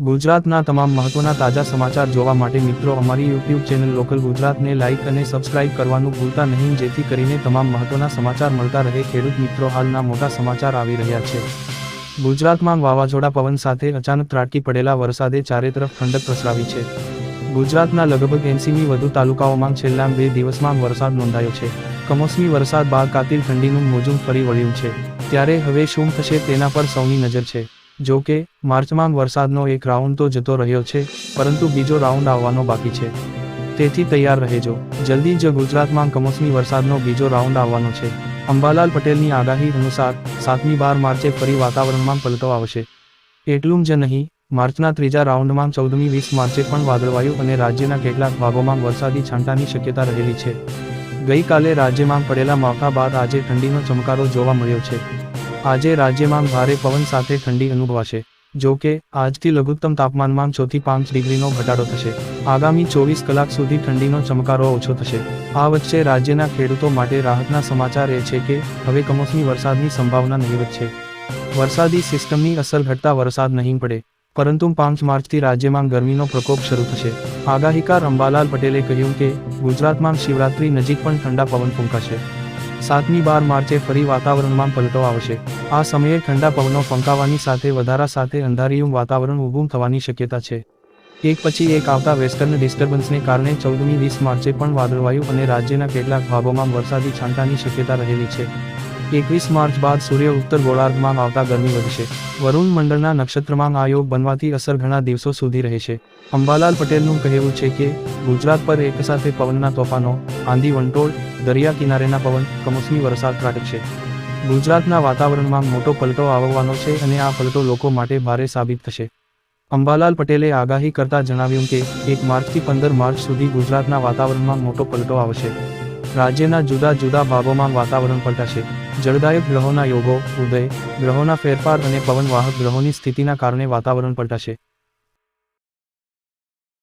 ગુજરાતના તમામ મહત્વના તાજા સમાચાર જોવા માટે મિત્રો, અમારી યુટ્યુબ ચેનલ લોકલ ગુજરાતને લાઇક અને સબસ્ક્રાઇબ કરવાનું ભૂલતા નહીં, જેથી કરીને તમામ મહત્વના સમાચાર મળતા રહે. ખેડૂત મિત્રો, હાલના મોટા સમાચાર આવી રહ્યા છે. ગુજરાતમાં વાવાઝોડા પવન સાથે અચાનક ત્રાટકી પડેલા વરસાદે ચારે તરફ ઠંડક પ્રસરાવી છે. ગુજરાતના લગભગ એંસીની વધુ તાલુકાઓમાં છેલ્લા બે દિવસમાં વરસાદ નોંધાયો છે. કમોસમી વરસાદ બાદ કાતિલ ઠંડીનું મોજું ફરી વળ્યું છે. ત્યારે હવે શું થશે તેના પર સૌની નજર છે. જો કે, માર્ચમાં વરસાદનો એક રાઉન્ડ તો જતો રહ્યો છે, પરંતુ બીજો રાઉન્ડ આવવાનો બાકી છે. તેથી તૈયાર રહેજો. જલ્દી જ ગુજરાતમાં કમોસમી વરસાદનો બીજો રાઉન્ડ આવવાનો છે. અંબાલાલ પટેલની આગાહી અનુસાર, સાતમી બાર માર્ચે ફરી વાતાવરણમાં પલટો આવશે. એટલું જ નહીં, માર્ચના ત્રીજા રાઉન્ડમાં ચૌદમી વીસ માર્ચે પણ વાદળવાયુ અને રાજ્યના કેટલાક ભાગોમાં વરસાદી છાંટાની શક્યતા રહેલી છે. ગઈકાલે રાજ્યમાં પડેલા માવઠા બાદ આજે ઠંડીનો ચમકારો જોવા મળ્યો છે. આજે રાજ્યમાં ભારે પવન સાથે ઠંડી અનુભવાશે. જો કે, આજથી લઘુત્તમ તાપમાનમાં ચોથી પાંચ ડિગ્રીનો ઘટાડો થશે. આગામી ચોવીસ કલાક સુધી ઠંડીનો ચમકારો ઓછો થશે. આ વચ્ચે રાજ્યના ખેડૂતો માટે રાહતના સમાચાર એ છે કે, હવે કમોસમી વરસાદની સંભાવના નહીવત છે વરસાદી સિસ્ટમની અસર ઘટતા વરસાદ નહીં પડે. પરંતુ પાંચ માર્ચથી રાજ્યમાં ગરમીનો પ્રકોપ શરૂ થશે. આગાહીકાર અંબાલાલ પટેલે કહ્યું કે, ગુજરાતમાં શિવરાત્રી નજીક પણ ઠંડા પવન ફૂંકાશે. સાતમી બાર માર્ચે ફરી વાતાવરણમાં પલટો આવશે. આ સમયે ઠંડા પવનો ફંકાવાની સાથે વધારા સાથે અંધારિયું વાતાવરણ ઊભું થવાની શક્યતા છે. એક પછી એક આવતા વેસ્ટર્ન ડિસ્ટર્બન્સને કારણે ચૌદમી વીસ માર્ચે પણ વાદળવાયુ અને રાજ્યના કેટલાક ભાગોમાં વરસાદી છાંટાની શક્યતા રહેલી છે. એકવીસ માર્ચ બાદ સૂર્ય ઉત્તર ગોળાર્ધમાં આવતા ગરમી વધશે. વરુણ મંડળના નક્ષત્રમાં આ યોગ બનવાથી અસર ઘણા દિવસો સુધી રહેશે. અંબાલાલ પટેલનું કહેવું છે કે, ગુજરાત પર એક સાથે પવનના તોફાનો, આંધી વંટોળ દરિયા કિનારેના પવન કમોસમી વરસાદ ત્રાટકશે ગુજરાતના વાતાવરણમાં મોટો પલટો આવવાનો છે અને આ પલટો લોકો માટે ભારે સાબિત થશે. અંબાલાલ પટેલે આગાહી કરતા જણાવ્યું કે, એક માર્ચથી પંદર માર્ચ સુધી ગુજરાતના વાતાવરણમાં મોટો પલટો આવશે. રાજ્યના જુદા જુદા ભાગોમાં વાતાવરણ પલટાશે. જળદાયક ગ્રહોના યોગો, ઉદય, ગ્રહોના ફેરફાર અને પવન વાહક ગ્રહોની સ્થિતિના કારણે વાતાવરણ પલટાશે.